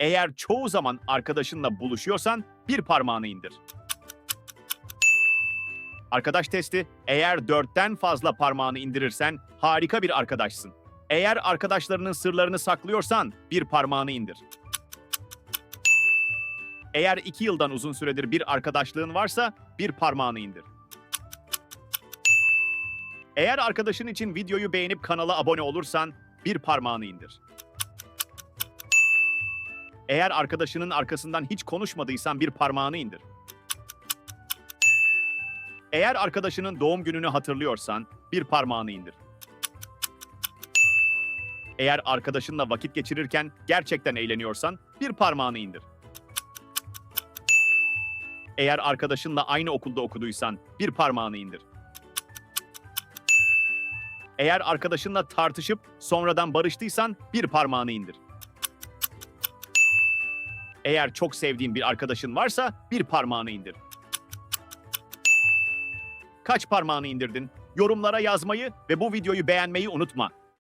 Eğer çoğu zaman arkadaşınla buluşuyorsan bir parmağını indir. Arkadaş testi, eğer dörtten fazla parmağını indirirsen harika bir arkadaşsın. Eğer arkadaşlarının sırlarını saklıyorsan bir parmağını indir. Eğer iki yıldan uzun süredir bir arkadaşlığın varsa bir parmağını indir. Eğer arkadaşın için videoyu beğenip kanala abone olursan bir parmağını indir. Eğer arkadaşının arkasından hiç konuşmadıysan bir parmağını indir. Eğer arkadaşının doğum gününü hatırlıyorsan bir parmağını indir. Eğer arkadaşınla vakit geçirirken gerçekten eğleniyorsan bir parmağını indir. Eğer arkadaşınla aynı okulda okuduysan bir parmağını indir. Eğer arkadaşınla tartışıp sonradan barıştıysan bir parmağını indir. Eğer çok sevdiğin bir arkadaşın varsa bir parmağını indir. Kaç parmağını indirdin? Yorumlara yazmayı ve bu videoyu beğenmeyi unutma.